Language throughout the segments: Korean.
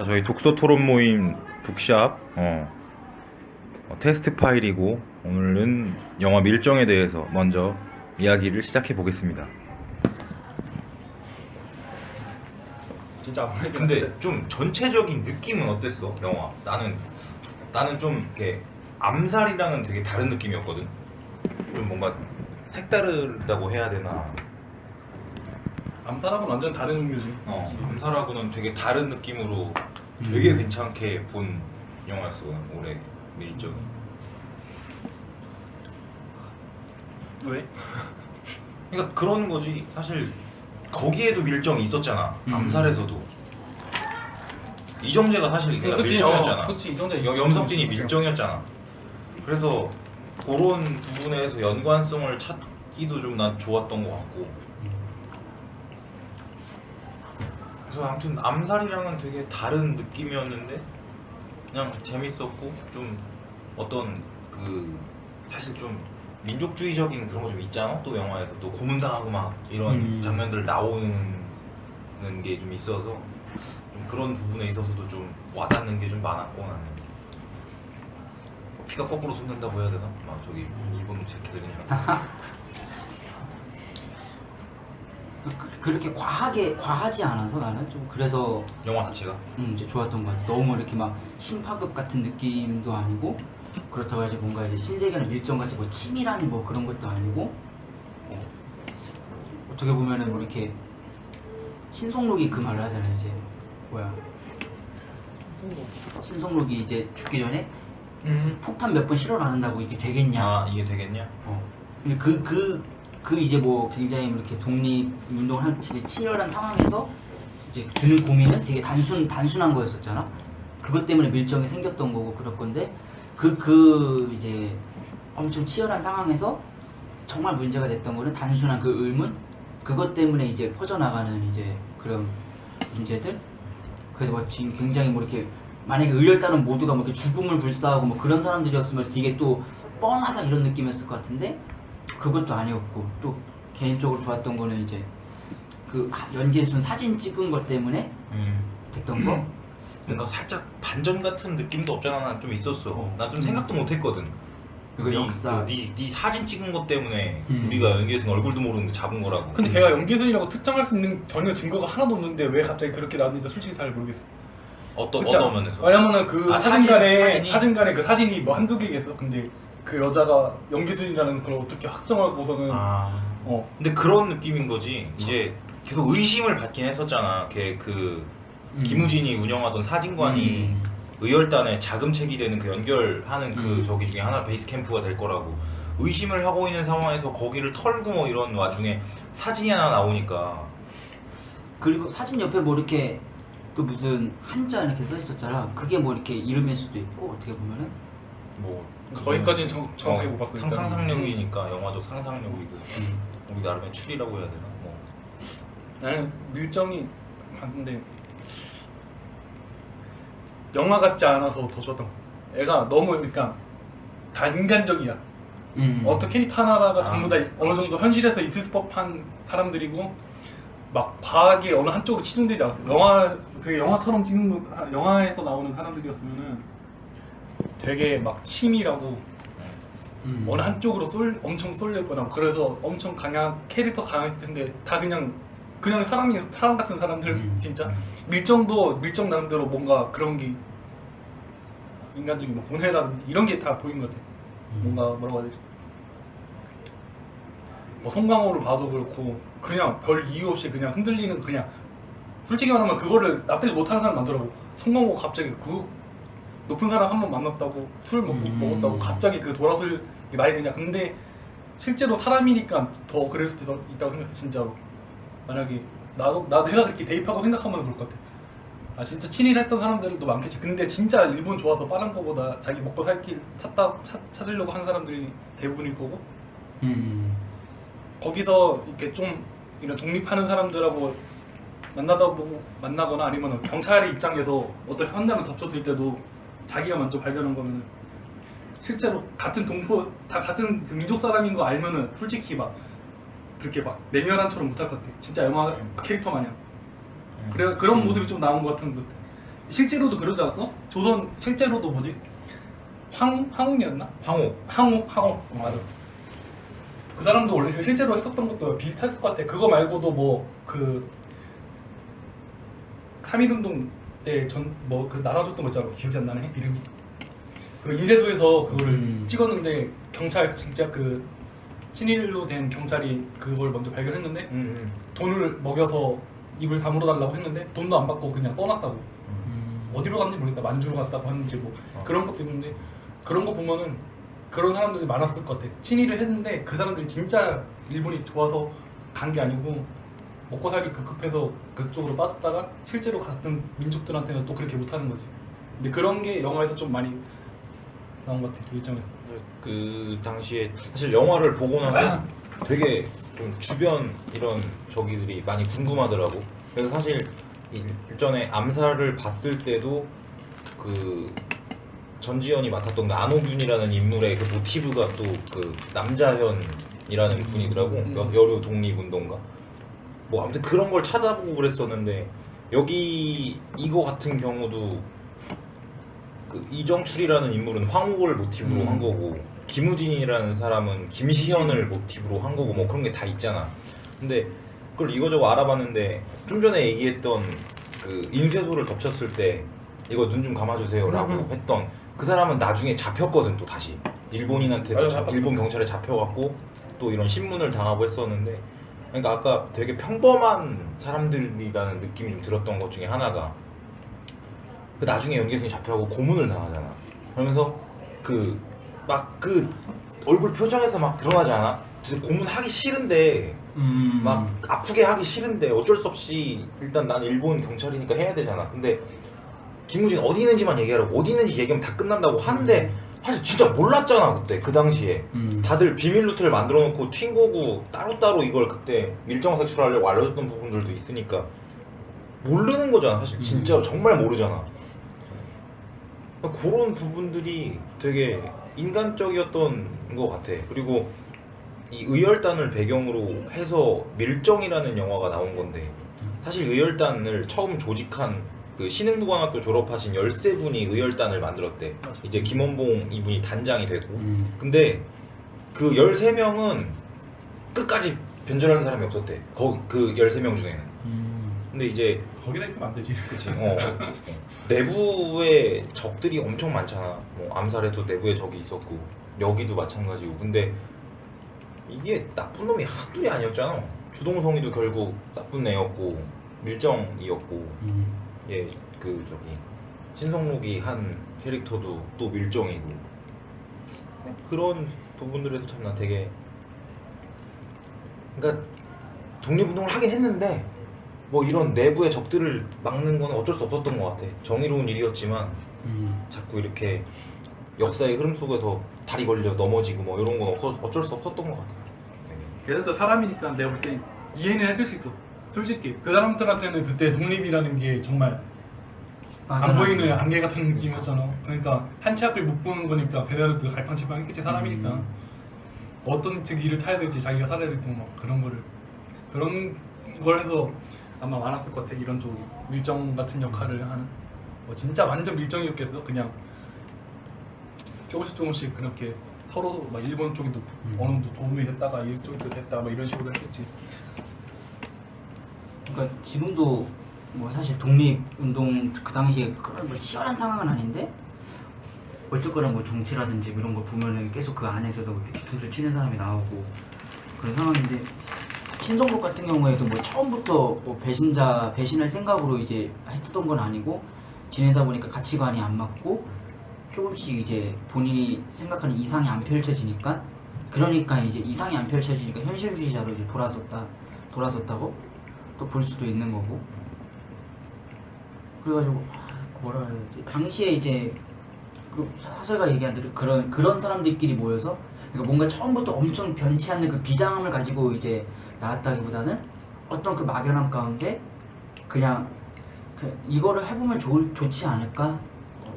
자 저희 독서 토론 모임 북샵 어, 어, 테스트 파일이고 오늘은 영화 밀정에 대해서 먼저 이야기를 시작해 보겠습니다. 진짜 근데. 좀 전체적인 느낌은 어땠어 영화? 나는 나는 좀 이렇게 암살이랑은 되게 다른 느낌이었거든. 좀 뭔가 색다르다고 해야 되나? 암살하고는 완전 다른 종류지. 어, 암살하고는 되게 다른 느낌으로 되게 괜찮게 본 영화였어 올해 밀정이. 왜? 그러니까 그런 거지. 사실 거기에도 밀정이 있었잖아. 음. 암살에서도. 이정재가 사실 내가 그치, 밀정이었잖아. 어, 그치 이정재. 여- 염석진이 밀정이었잖아. 그래서 그런 부분에서 연관성을 찾기도 좀 난 좋았던 것 같고. 그래서 아무튼 암살이랑은 되게 다른 느낌이었는데 그냥 재밌었고 좀 어떤 그 사실 좀 민족주의적인 그런 거 좀 있잖아 또 영화에서 또 고문당하고 막 이런 음. 장면들 나오는 게 좀 있어서 좀 그런 부분에 있어서도 좀 와닿는 게 좀 많았고 나는 피가 거꾸로 솟는다고 해야 되나? 막 저기 일본 새끼들이랑 그- 그렇게 과하게 과하지 않아서 나는 좀 그래서 영화 자체가 음, 이제 좋았던 것 같아. 너무 이렇게 막 심파극 같은 느낌도 아니고 그렇다고 해서 뭔가 이제 신세계나 밀정 같이 뭐 치밀한 뭐 그런 것도 아니고 어, 어떻게 보면은 뭐 이렇게 신성록이 그 말을 하잖아요. 이제 뭐야 신성록이 이제 죽기 전에 폭탄 몇 번 실어를 안 한다고 이게 되겠냐? 아 이게 되겠냐? 어. 근데 그, 그, 그 이제 뭐 굉장히 이렇게 독립 운동을 한 되게 치열한 상황에서 이제 드는 고민은 되게 단순, 단순한 거였었잖아. 그것 때문에 밀정이 생겼던 거고 그럴 건데 그, 그 이제 엄청 치열한 상황에서 정말 문제가 됐던 거는 단순한 그 의문? 그것 때문에 이제 퍼져나가는 이제 그런 문제들? 그래서 뭐 지금 굉장히 뭐 이렇게 만약에 의열단은 모두가 뭐 이렇게 죽음을 불사하고 뭐 그런 사람들이었으면 되게 또 뻔하다 이런 느낌이었을 것 같은데 그것도 아니었고 또 개인적으로 좋았던 거는 이제 그 연계순 사진 찍은 것 때문에 음. 됐던 거 뭔가 살짝 반전 같은 느낌도 없잖아 난 좀 있었어 어. 난좀 생각도 못 했거든 그리고 역사 네, 네 사진 찍은 것 때문에 음. 우리가 연기에서 얼굴도 모르는데 잡은 거라고 근데 걔가 연계선이라고 특정할 수 있는 전혀 증거가 하나도 없는데 왜 갑자기 그렇게 나왔는지 솔직히 잘 모르겠어. 어떤. 어떤 면에서 왜냐면은 그 아, 사진관에 사진, 사진이? 사진관에 그 사진이 뭐 한두 개겠어. 근데 그 여자가 연계순이라는 걸 어떻게 확정하고서는 아. 어. 근데 그런 느낌인 거지. 이제 계속 의심을 받긴 했었잖아. 걔 그 음. 김우진이 운영하던 사진관이 음. 의열단에 자금책이 되는 그 연결하는 그 음. 저기 중에 하나 베이스 캠프가 될 거라고. 의심을 하고 있는 상황에서 거기를 털고 뭐 이런 와중에 사진이 하나 나오니까. 그리고 사진 옆에 뭐 이렇게 또 무슨 한자 이렇게 써 있었잖아. 그게 뭐 이렇게 이름일 수도 있고 어떻게 보면은. 뭐 거기까지는 정, 정확하게 어, 못 봤어. 상, 상상력이니까 영화적 상상력이고 음. 우리 나름의 추리라고 해야 되나 뭐 나는 밀정이 봤는데 영화 같지 않아서 더 좋았던 거. 애가 너무 그러니까 다 인간적이야. 음. 어떤 캐릭터 하나가 전부 다 아, 어느 그렇지. 정도 현실에서 있을 법한 사람들이고 막 과하게 어느 한쪽으로 치중되지 않았어. 영화 그 영화처럼 찍는 거, 아, 영화에서 나오는 사람들이었으면은 되게 막 치밀하고 음. 어느 한쪽으로 쏠 엄청 쏠렸거나 그래서 엄청 강한 캐릭터 강했을 텐데 다 그냥 그냥 사람이 사람 같은 사람들 음. 진짜 밀정도 밀정 나름대로 뭔가 그런 게 인간적인 뭐 고뇌라든지 이런 게 다 보인 것 같아. 음. 뭔가 뭐라고 해야 되지? 뭐 송강호를 봐도 그렇고 그냥 별 이유 없이 그냥 흔들리는 그냥 솔직히 말하면 그거를 납득 못하는 사람 많더라고. 송강호 갑자기 그 높은 사람 한 번 만났다고 술 먹고 음. 먹었다고 갑자기 그 돌아설 게 말이 되냐? 근데 실제로 사람이니까 더 그럴 수도 있- 있다고 생각해 진짜로. 만약에 나도 나 내가 그렇게 대입하고 생각하면 그럴 것 같아. 아 진짜 친일했던 사람들도 많겠지. 근데 진짜 일본 좋아서 빠른 거보다 자기 먹고 살길 찾다 찾, 찾으려고 하는 사람들이 대부분일 거고 음. 거기서 이렇게 좀 이런 독립하는 사람들하고 만나다 보고 만나거나 아니면 경찰의 입장에서 어떤 현장을 덮쳤을 때도 자기가 먼저 발견한 거면 실제로 같은 동포 다 같은 그 민족 사람인 거 알면은 솔직히 막 그렇게 막 내면한처럼 못할 것 같아. 진짜 영화 캐릭터 마냥. 그래 그런 음. 모습이 좀 나온 것 같은 것 같아. 실제로도 그러지 않았어? 조선 실제로도 뭐지? 황 황웅이었나? 황호 황욱 황욱 어, 맞아. 그 사람도 원래 실제로 했었던 것도 비슷했을 것 같아. 그거 말고도 뭐 그 3.1 운동 때 전 뭐그 나눠줬던 거 있잖아. 기억이 안 나네 이름이. 그 인쇄소에서 그거를 음. 찍었는데 경찰 진짜 그 친일로 된 경찰이 그걸 먼저 발견했는데 음, 음. 돈을 먹여서 입을 다물어 달라고 했는데 돈도 안 받고 그냥 떠났다고. 음. 어디로 갔는지 모르겠다. 만주로 갔다고 하는지 뭐 어. 그런 것도 있는데 그런 거 보면은 그런 사람들이 많았을 것 같아. 친일을 했는데 그 사람들이 진짜 일본이 좋아서 간 게 아니고 먹고 살기 급급해서 그쪽으로 빠졌다가 실제로 같은 민족들한테는 또 그렇게 못하는 거지. 근데 그런 게 영화에서 좀 많이 나온 것 같아. 그 일정에서. 그 당시에 사실 영화를 보고 나서 되게 좀 주변 이런 저기들이 많이 궁금하더라고. 그래서 사실 일- 일전에 암살을 봤을 때도 그 전지현이 맡았던 그 안호균이라는 인물의 그 모티브가 또 그 남자현이라는 분이더라고. 음. 여- 여류 독립운동가. 뭐 아무튼 그런 걸 찾아보고 그랬었는데 여기 이거 같은 경우도 그 이정출이라는 인물은 황후를 모티브로 음. 한 거고 김우진이라는 사람은 김시현을 모티브로 한 거고 뭐 그런 게 다 있잖아. 근데 그걸 이거저거 알아봤는데 좀 전에 얘기했던 그 인쇄소를 덮쳤을 때 이거 눈 좀 감아주세요라고 음, 음. 했던 그 사람은 나중에 잡혔거든 또 다시 일본인한테 잡- 잡혔다. 일본 경찰에 잡혀갖고 또 이런 신문을 당하고 했었는데 그러니까 아까 되게 평범한 사람들이라는 느낌이 좀 들었던 것 중에 하나가 그 나중에 연기생이 잡혀가고 고문을 당하잖아. 그러면서 그 막 그 얼굴 표정에서 막 드러나지 않아? 진짜 고문하기 싫은데 음. 막 아프게 하기 싫은데 어쩔 수 없이 일단 난 일본 경찰이니까 해야 되잖아. 근데 김우진 어디 있는지만 얘기하라고 어디 있는지 얘기하면 다 끝난다고 하는데 사실 진짜 몰랐잖아 그때 그 당시에. 음. 다들 비밀 루트를 만들어 놓고 튄 거고 따로따로 이걸 그때 밀정 색출하려고 알려줬던 부분들도 있으니까. 모르는 거잖아 사실. 진짜 로 정말 모르잖아. 그런 부분들이 되게 인간적이었던 것 같아. 그리고 이 의열단을 배경으로 해서 밀정이라는 영화가 나온 건데 사실 의열단을 처음 조직한 그 신흥무관학교 졸업하신 13분이 의열단을 만들었대 맞아. 이제 김원봉 이분이 단장이 되고 음. 근데 그 13명은 끝까지 변절하는 사람이 없었대. 거기 그 13명 중에는. 음. 근데 이제 거기다 있으면 안 되지. 그치 어, 어. 내부에 적들이 엄청 많잖아. 뭐 암살에도 내부에 적이 있었고 여기도 마찬가지고. 근데 이게 나쁜 놈이 한둘이 아니었잖아. 주동성이도 결국 나쁜 애였고 밀정이었고 음. 예, 그 저기 신성록이 한 캐릭터도 또 밀정이고 그런 부분들에서 참 난 되게 그러니까 독립운동을 하긴 했는데 뭐 이런 내부의 적들을 막는 건 어쩔 수 없었던 것 같아 정의로운 일이었지만 음. 자꾸 이렇게 역사의 흐름 속에서 다리 걸려 넘어지고 뭐 이런 건 없어, 어쩔 수 없었던 것 같아 되게. 그래서 사람이니까 내가 볼때 이해는 해줄 수 있어. 솔직히 그 사람들한테는 그때 독립이라는 게 정말 안 보이는 안개 같은 느낌이었잖아. 그러니까 한치 앞을 못 보는 거니까 배달도 갈팡질팡 했겠지 사람이니까 음. 어떤 길을 타야 될지 자기가 살아야 되고 막 그런 거를 그런 걸 해서 아마 많았을 것 같아 이런 쪽 밀정 같은 역할을 하는 뭐 진짜 완전 밀정이었겠어 그냥 조금씩 조금씩 그렇게 서로 막 일본 쪽에도 음. 어느 정도 도움이 됐다가 이쪽도 됐다 막 이런 식으로 했겠지 그러니까 지금도 뭐 사실 독립 운동 그 당시에 그런 뭐 치열한 상황은 아닌데 어쨌거나 뭐 정치라든지 이런 걸 보면은 계속 그 안에서도 뭐 뒤통수 치는 사람이 나오고 그런 상황인데 신성록 같은 경우에도 뭐 처음부터 뭐 배신자 배신할 생각으로 이제 했던 건 아니고 지내다 보니까 가치관이 안 맞고 조금씩 이제 본인이 생각하는 이상이 안 펼쳐지니까 그러니까 이제 이상이 안 펼쳐지니까 현실주의자로 이제 돌아섰다 돌아섰다고 또 볼 수도 있는 거고. 그래가지고 아, 뭐라 해야 되지? 당시에 이제 그 사설가 얘기한 대로 그런 그런 사람들끼리 모여서 그러니까 뭔가 처음부터 엄청 변치 않는 그 비장함을 가지고 이제 나왔다기보다는 어떤 그 막연함 가운데 그냥 그 이거를 해보면 좋을, 좋지 않을까?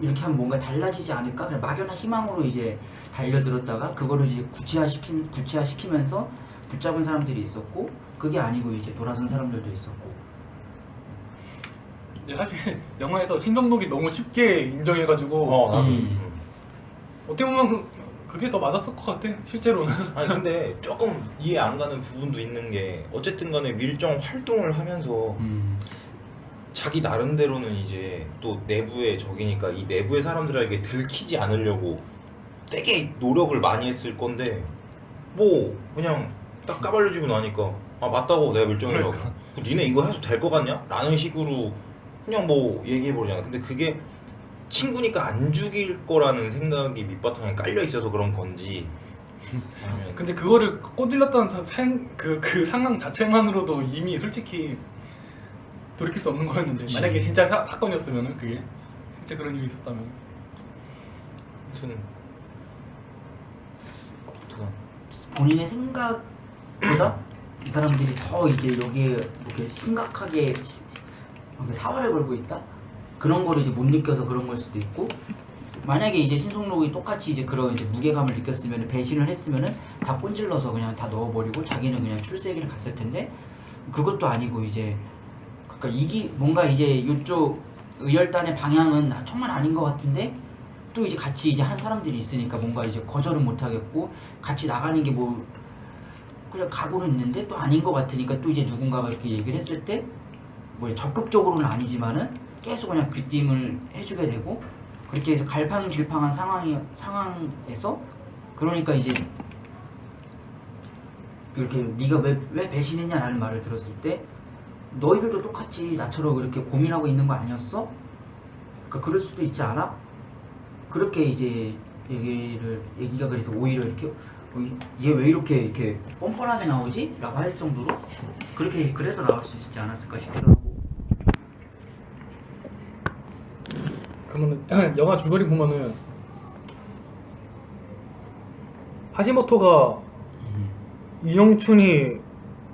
이렇게 하면 뭔가 달라지지 않을까? 그냥 막연한 희망으로 이제 달려들었다가 그거를 이제 구체화시킨 구체화시키면서 붙잡은 사람들이 있었고 그게 아니고 이제 돌아선 사람들도 있었고 근데 사실 영화에서 신성록이 너무 쉽게 인정해가지고 어 나도. 음. 어떻게 보면 그, 그게 더 맞았을 것 같아 실제로는. 아니 근데 조금 이해 안 가는 부분도 있는 게 어쨌든 간에 밀정 활동을 하면서 음. 자기 나름대로는 이제 또 내부의 적이니까 이 내부의 사람들에게 들키지 않으려고 되게 노력을 많이 했을 건데 뭐 그냥 딱 까발려지고 나니까 아 맞다고 내가 밀정이라고 그러니까. 그 니네 이거 해도 될 것 같냐? 라는 식으로 그냥 뭐 얘기해버리잖아 근데 그게 친구니까 안 죽일 거라는 생각이 밑바탕에 깔려 있어서 그런 건지 아니면 근데 그거를 사- 생- 그, 그 상황 자체만으로도 이미 솔직히 돌이킬 수 없는 거였는데 그치. 만약에 진짜 사, 사건이었으면은 그게 진짜 그런 일이 있었다면 아무튼 본인의 생각보다 이 사람들이 더 이제 여기에 이렇게 심각하게 시- 이렇게 사활을 걸고 있다? 그런 거를 이제 못 느껴서 그런 걸 수도 있고 만약에 이제 신속록이 똑같이 이제 그런 이제 무게감을 느꼈으면 배신을 했으면은 다 꼰질러서 그냥 다 넣어버리고 자기는 그냥 출세기를 갔을 텐데 그것도 아니고 이제 그러니까 이기 뭔가 이제 이쪽 의열단의 방향은 정말 아닌 것 같은데 또 이제 같이 이제 한 사람들이 있으니까 뭔가 이제 거절은 못 하겠고 같이 나가는 게 뭐 그냥 각오는 있는데 또 아닌 것 같으니까 또 이제 누군가가 이렇게 얘기를 했을 때 뭐 적극적으로는 아니지만은 계속 그냥 귀띔을 해주게 되고 그렇게 해서 갈팡질팡한 상황이 상황에서 그러니까 이제 이렇게 네가 왜, 왜 배신했냐라는 말을 들었을 때 너희들도 똑같이 나처럼 이렇게 고민하고 있는 거 아니었어? 그러니까 그럴 수도 있지 않아? 그렇게 이제 얘기를 얘기가 그래서 오히려 이렇게 얘 왜 이렇게 이렇게 뻔뻔하게 나오지? 라고 할 정도로 그렇게 그래서 나올 수 있지 않았을까 싶기도 하고 그러면 영화 줄거리 보면은 하지모토가 이영춘이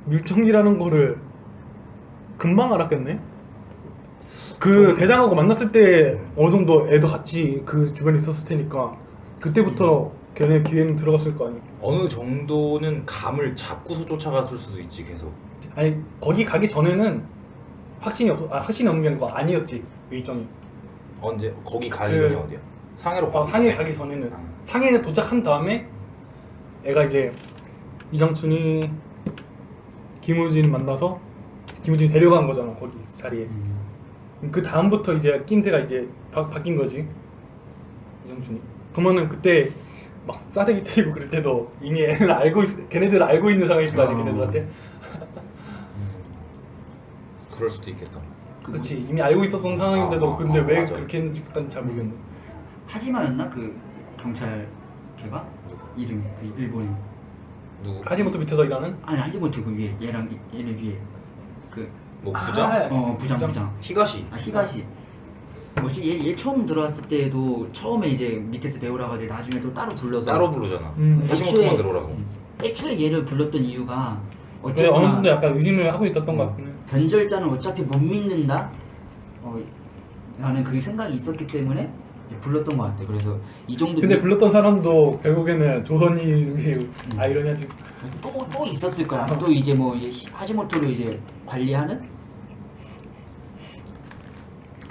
밀정이라는 거를 금방 알았겠네. 그 대장하고 만났을 때 어느 정도 애도 같이 그 주변에 있었을 테니까 그때부터 걔네 기회는 들어갔을 거 아니야. 어느 정도는 감을 잡고서 쫓아갔을 수도 있지 계속 아니 거기 가기 전에는 확신이 없어. 아 확신이 없는 게 아니고 아니었지 일정이. 언제 거기 가기 그- 전에 어디야? 상해로 어, 가기 상해? 가기 전에는 아. 상해에 도착한 다음에 애가 이제 이정춘이 김우진 만나서 김우진이 데려간 거잖아 거기 자리에 음. 그 다음부터 이제 낌새가 이제 바, 바뀐 거지 이정춘이 그러면은 그때 막 싸대기 때리고 그럴 때도 이미 애는 알고 있, 걔네들 알고 있는 상황일 거 아니야 어. 걔네들한테 음. 그럴 수도 있겠다 그렇지 이미 알고 있었던 상황인데도 아, 아, 근데 아, 왜 맞아. 그렇게 했는지까지 잘 모르겠네 하지마였나 그 경찰 걔가 이름 그 일본인 누구? 하지부터 밑에서 일하는 아니 하지모토 그 위에 얘랑 이- 얘네 위에 그 뭐 부장? 아, 어 부장 부장. 부장 히가시 아 히가시 뭐지? 얘, 얘 처음 들어왔을 때도 처음에 이제 밑에서 배우라고 하는데 나중에 또 따로 불러서 따로 부르잖아. 음. 하시모토만 애초에- 들어오라고. 애초에 얘를 불렀던 이유가 그래 어느 어쨌거나 정도 약간 의심을 하고 있었던 것 같긴 해. 변절자는 어차피 못 믿는다? 어, 라는 그 생각이 있었기 때문에 이제 불렀던 것 같아. 그래서 이 정도 근데 불렀던 사람도 결국에는 조선이 아이러니하지? 또, 또 있었을 거야. 또 이제 뭐 이제 히- 하지모토를 이제 관리하는?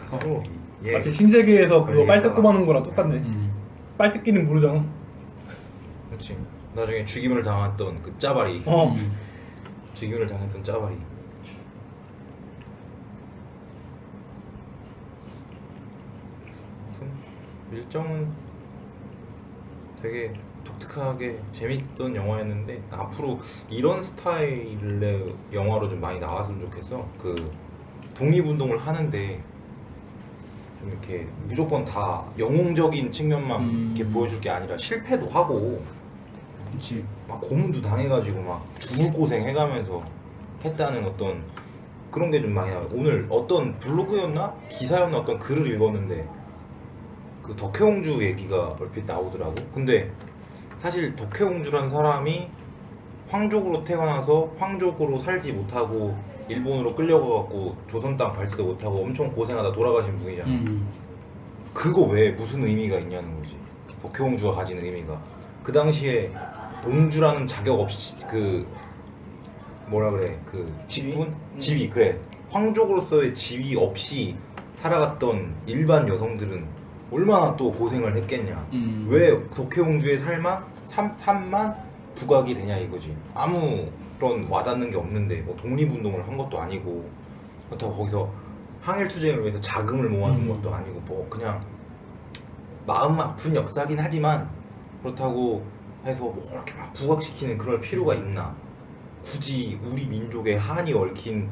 가서 예. 마치 신세계에서 그거 예. 빨대 꼽아놓은 거랑 똑같네 음. 빨대 끼는 모르잖아 그렇지 나중에 죽임을 당했던 그 짜바리 어 음. 죽임을 당했던 짜바리 아무튼 일정은 되게 독특하게 재밌던 영화였는데 앞으로 이런 스타일의 영화로 좀 많이 나왔으면 좋겠어 그 독립운동을 하는데 좀 이렇게 무조건 다 영웅적인 측면만 음. 이렇게 보여줄 게 아니라 실패도 하고 그치 막 고문도 당해가지고 막 죽을 고생 해가면서 했다는 어떤 그런 게 좀 많이 나와요. 오늘 어떤 블로그였나 기사였나 어떤 글을 읽었는데 그 덕혜옹주 얘기가 얼핏 나오더라고. 근데 사실 덕혜옹주란 사람이 황족으로 태어나서 황족으로 살지 못하고 일본으로 끌려가갖고 조선 땅 밟지도 못하고 엄청 고생하다 돌아가신 분이잖아. 음. 그거 왜 무슨 의미가 있냐는 거지. 덕혜옹주가 가지는 의미가. 그 당시에 옹주라는 자격 없이 그 뭐라 그래 그 직분 음. 지위 그래 황족으로서의 지위 없이 살아갔던 일반 여성들은 얼마나 또 고생을 했겠냐. 음. 왜 덕혜옹주의 삶만 삶, 삶만 부각이 되냐 이거지. 아무 런 와닿는 게 없는데 뭐 독립운동을 한 것도 아니고 그렇다고 거기서 항일 투쟁을 위해서 자금을 모아준 음. 것도 아니고 뭐 그냥 마음 아픈 역사긴 하지만 그렇다고 해서 뭐 이렇게 막 부각시키는 그럴 필요가 있나? 굳이 우리 민족의 한이 얽힌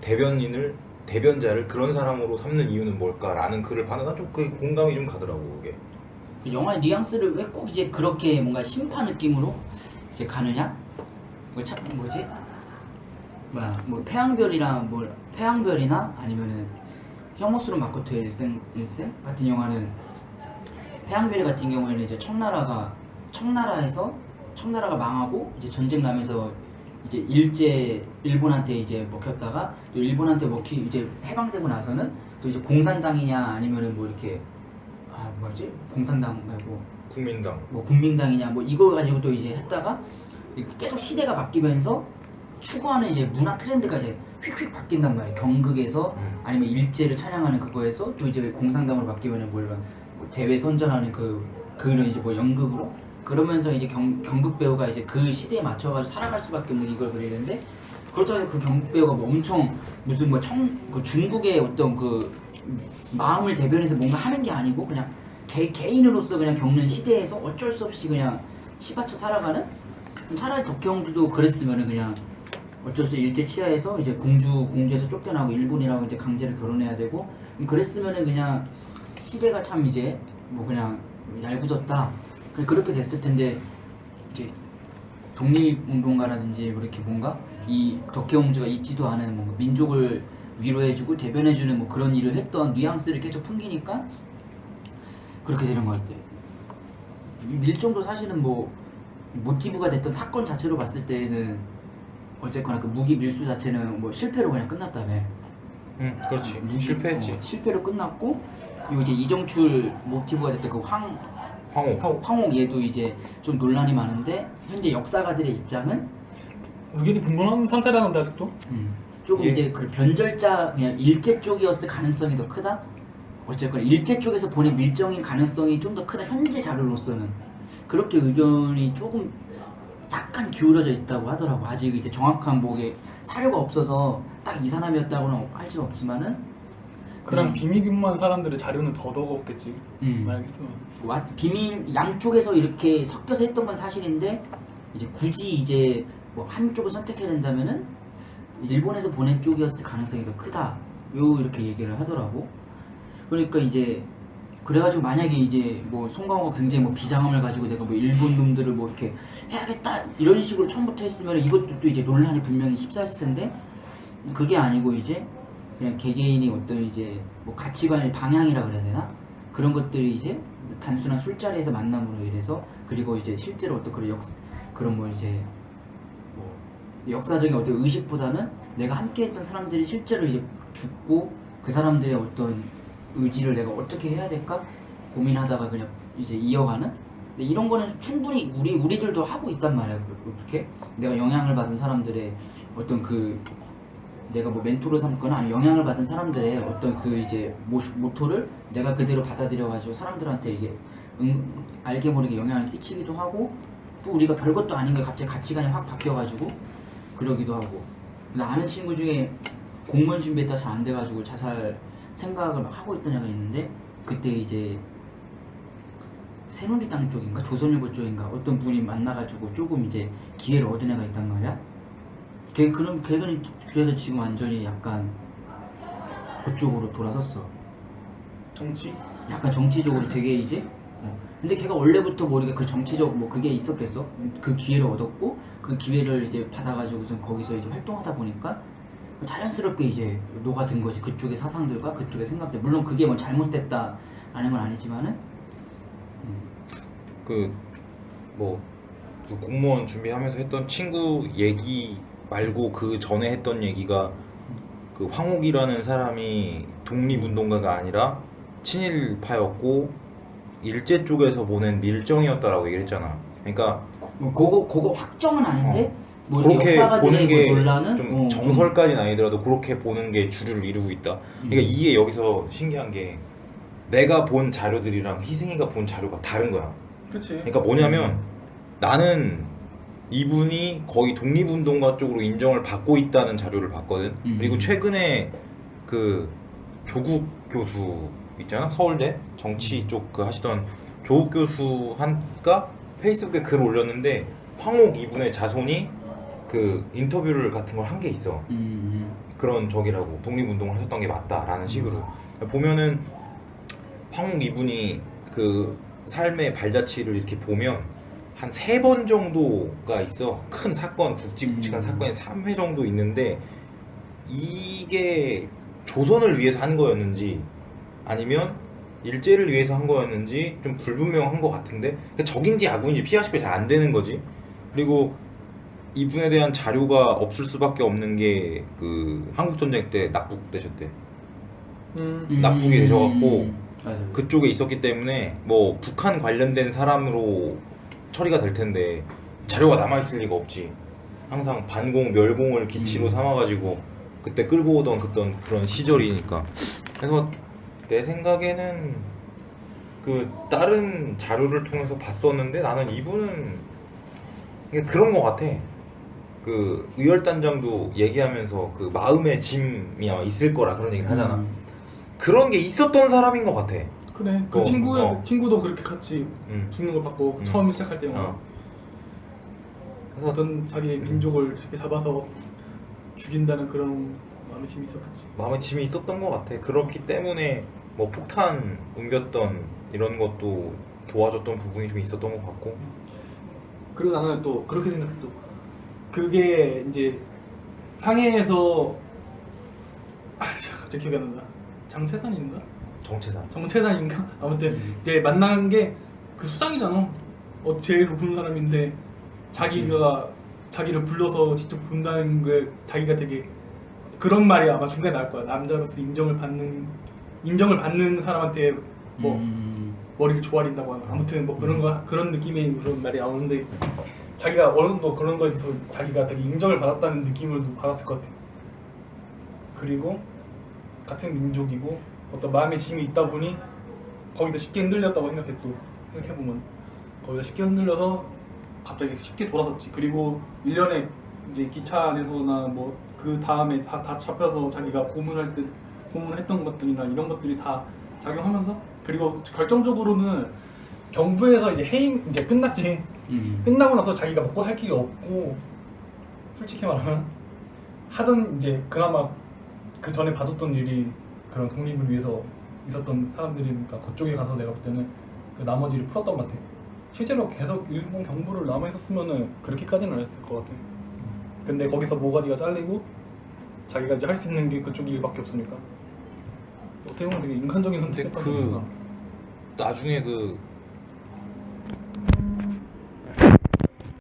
대변인을 대변자를 그런 사람으로 삼는 이유는 뭘까라는 글을 봤는데 좀그 공감이 좀 가더라고 그게. 그 영화의 뉘앙스를 왜 꼭 이제 그렇게 뭔가 심파 느낌으로 이제 가느냐? 뭐 참, 뭐지? 뭐야 뭐 태양별이랑 뭐 태양별이나 아니면은 혐오스로 마코토 일생 일생 같은 영화는 태양별 같은 경우에는 이제 청나라가 청나라에서 청나라가 망하고 이제 전쟁 나면서 이제 일제 일본한테 이제 먹혔다가 또 일본한테 먹히 이제 해방되고 나서는 또 이제 공산당이냐 아니면은 뭐 이렇게 아 뭐지 공산당 말고 국민당. 뭐 국민당이냐 뭐 이걸 가지고 또 이제 했다가 계속 시대가 바뀌면서 추구하는 이제 문화 트렌드가 이제 휙휙 바뀐단 말이에요. 경극에서 음. 아니면 일제를 찬양하는 그거에서 또 이제 공산당으로 바뀌면은 뭐 이런 뭐 대외 선전하는 그 그런 이제 뭐 연극으로 그러면서 이제 경, 경극 배우가 이제 그 시대에 맞춰가지고 살아갈 수밖에 없는 이걸 그리는데 그렇다고 그 경극 배우가 뭐 엄청 무슨 뭐청그 중국의 어떤 그 마음을 대변해서 뭔가 하는 게 아니고 그냥 개, 개인으로서 그냥 겪는 시대에서 어쩔 수 없이 그냥 치받쳐 살아가는 차라리 덕경주도 그랬으면은 그냥 어쩔 수 없이 일제 치하에서 이제 공주 공주에서 쫓겨나고 일본이랑 이제 강제로 결혼해야 되고 그랬으면은 그냥 시대가 참 이제 뭐 그냥 얄궂었다 그- 그렇게 됐을 텐데 이제 독립운동가라든지 뭐 이렇게 뭔가 이 덕혜옹주가 있지도 않은 뭔가 민족을 위로해주고 대변해주는 뭐 그런 일을 했던 뉘앙스를 계속 풍기니까 그렇게 되는 것 같아. 이 밀정도 사실은 뭐 모티브가 됐던 사건 자체로 봤을 때는 어쨌거나 그 무기 밀수 자체는 뭐 실패로 그냥 끝났다며. 응, 그렇지. 무기- 실패했지. 어, 실패로 끝났고 요 이제 이정출 모티브가 됐던 그황 황호. 황옥 얘도 이제 좀 논란이 많은데 현재 역사가들의 입장은 의견이 분분한 상태라는데 아직도 음, 조금 예. 이제 그 변절자 그냥 일제 쪽이었을 가능성이 더 크다. 어쨌거나 일제 쪽에서 보낸 밀정인 가능성이 좀 더 크다. 현재 자료로서는 그렇게 의견이 조금 약간 기울어져 있다고 하더라고. 아직 이제 정확한 뭐게 사료가 없어서 딱 이 사람이었다고는 할 수 없지만은 그런 음. 비밀 근무한 사람들의 자료는 더 더없겠지 음. 만약에 와, 비밀 양쪽에서 이렇게 섞여서 했던 건 사실인데 이제 굳이 이제 뭐 한쪽을 선택해야 된다면은 일본에서 보낸 쪽이었을 가능성이 더 크다. 요 이렇게 얘기를 하더라고. 그러니까 이제 그래가지고 만약에 이제 뭐 송강호가 굉장히 뭐 비장함을 가지고 내가 뭐 일본 놈들을 뭐 이렇게 해야겠다 이런 식으로 처음부터 했으면 이것도 또 이제 논란이 분명히 휩싸였을 텐데 그게 아니고 이제 그냥 개개인이 어떤 이제 뭐 가치관의 방향이라 그래야 되나? 그런 것들이 이제 단순한 술자리에서 만남으로 인해서 그리고 이제 실제로 어떤 그런 역 그런 뭐 이제 뭐 역사적인 어떤 의식보다는 내가 함께했던 사람들이 실제로 이제 죽고 그 사람들의 어떤 의지를 내가 어떻게 해야 될까 고민하다가 그냥 이제 이어가는? 근데 이런 거는 충분히 우리 우리들도 하고 있단 말이야 그렇게? 내가 영향을 받은 사람들의 어떤 그 내가 뭐 멘토로 삼거나 아니면 영향을 받은 사람들의 어떤 그 이제 모, 모토를 내가 그대로 받아들여 가지고 사람들한테 이게 응, 알게 모르게 영향을 끼치기도 하고 또 우리가 별것도 아닌 게 갑자기 가치관이 확 바뀌어 가지고 그러기도 하고. 나 아는 친구 중에 공무원 준비했다 잘 안 돼 가지고 자살 생각을 막 하고 있던 애가 있는데 그때 이제 새누리당 쪽인가 조선일보 쪽인가 어떤 분이 만나가지고 조금 이제 기회를 얻은 애가 있단 말이야. 걔 그런 걔는 그래서 지금 완전히 약간 그쪽으로 돌아섰어. 정치 약간 정치적으로 되게 이제 어. 근데 걔가 원래부터 모르게 그 정치적 뭐 그게 있었겠어 그 기회를 얻었고 그 기회를 이제 받아가지고선 거기서 이제 활동하다 보니까 자연스럽게 이제 녹아든 거지. 그쪽의 사상들과 그쪽의 생각들. 물론 그게 뭐 잘못됐다라는 건 아니지만은. 그뭐 그 공무원 준비하면서 했던 친구 얘기 말고 그 전에 했던 얘기가 그 황옥이라는 사람이 독립운동가가 아니라 친일파였고 일제 쪽에서 보낸 밀정이었다라고 얘기를 했잖아. 그러니까 뭐 그거 그거 확정은 아닌데 뭐 그렇게 보는 게뭐 논란은 좀 어, 정설까지는 아니더라도 그렇게 보는 게 주류를 이루고 있다. 그러니까 음. 이게 여기서 신기한 게 내가 본 자료들이랑 희승이가 본 자료가 다른 거야. 그치. 그러니까 뭐냐면 나는 이분이 거의 독립운동가 쪽으로 인정을 받고 있다는 자료를 봤거든. 음. 그리고 최근에 그 조국 교수 있잖아 서울대 정치 쪽 그 하시던 조국 교수 한가 페이스북에 글 올렸는데 황옥 이분의 자손이 그 인터뷰를 같은 걸 한 게 있어. 음, 그런 적이라고. 독립운동을 하셨던 게 맞다라는 식으로. 보면은 황욱 이분이 그 삶의 발자취를 이렇게 보면 한 세 번 정도가 있어. 큰 사건 굵직굵직한 음. 사건이 3회 정도 있는데 이게 조선을 위해서 한 거였는지 아니면 일제를 위해서 한 거였는지 좀 불분명한 것 같은데? 그러니까 적인지 야구인지 피아식이 잘 안 되는 거지. 그리고 이분에 대한 자료가 없을 수밖에 없는 게 그 한국 전쟁 때 납북되셨대. 음. 음. 납북이 되셔갖고 맞아요. 그쪽에 있었기 때문에 뭐 북한 관련된 사람으로 처리가 될 텐데 자료가 남아 있을 리가 없지. 항상 반공 멸공을 기치로 음. 삼아가지고 그때 끌고 오던 그던 그런 시절이니까. 그래서 내 생각에는 그 다른 자료를 통해서 봤었는데 나는 이분은 그냥 그런 거 같아. 그 의열단장도 얘기하면서 그 마음의 짐이 아마 있을 거라 그런 얘기를 하잖아. 음. 그런 게 있었던 사람인 것 같아. 그래. 그 어, 친구 어. 친구도 그렇게 같이 음. 죽는 걸 봤고 음. 처음 시작할 때 어. 어떤 자기 민족을 이렇게 잡아서 죽인다는 그런 마음이 좀 있었겠지. 마음의 짐이 있었던 것 같아. 그렇기 때문에 뭐 폭탄 옮겼던 이런 것도 도와줬던 부분이 좀 있었던 것 같고. 그리고 나는 또 그렇게 생각해 또 그게 이제 상해에서 아 씨, 갑자기 기억이 안 난다. 장채산인가? 정체산. 정채산인가? 아무튼 이제 만난 게 그 수장이잖아. 어 제일 높은 사람인데 자기가 자기를 불러서 직접 본다는 게 자기가 되게 그런 말이 아마 중간에 나올 거야. 남자로서 인정을 받는 인정을 받는 사람한테 뭐 음. 머리를 조아린다고 하나 아무튼 뭐 그런 거 그런 느낌의 그런 말이 나오는데 자기가 어느 정도 그런 거에 대해서 자기가 되게 인정을 받았다는 느낌을 받았을 것 같아. 그리고 같은 민족이고 어떤 마음의 짐이 있다 보니 거기서 쉽게 흔들렸다고 생각해 또 생각해 보면 거기서 쉽게 흔들려서 갑자기 쉽게 돌아섰지. 그리고 1년에 이제 기차 안에서나 뭐 그 다음에 다, 다 잡혀서 자기가 고문할 때 고문했던 것들이나 이런 것들이 다 작용하면서 그리고 결정적으로는 경부에서 이제 해임 이제 끝났지. 음. 끝나고 나서 자기가 먹고 살 길이 없고 솔직히 말하면 하던 이제 그나마 그 전에 봐줬던 일이 그런 독립을 위해서 있었던 사람들이니까 그쪽에 가서 내가 볼 때는 그 나머지를 풀었던 것 같아. 실제로 계속 일본 경부를 남아 있었으면은 그렇게까지는 안 했을 것 같아. 근데 거기서 모가지가 잘리고 자기가 이제 할 수 있는 게 그쪽 일밖에 없으니까 어떻게 보면 되게 인간적인 선택했던 그. 나중에 그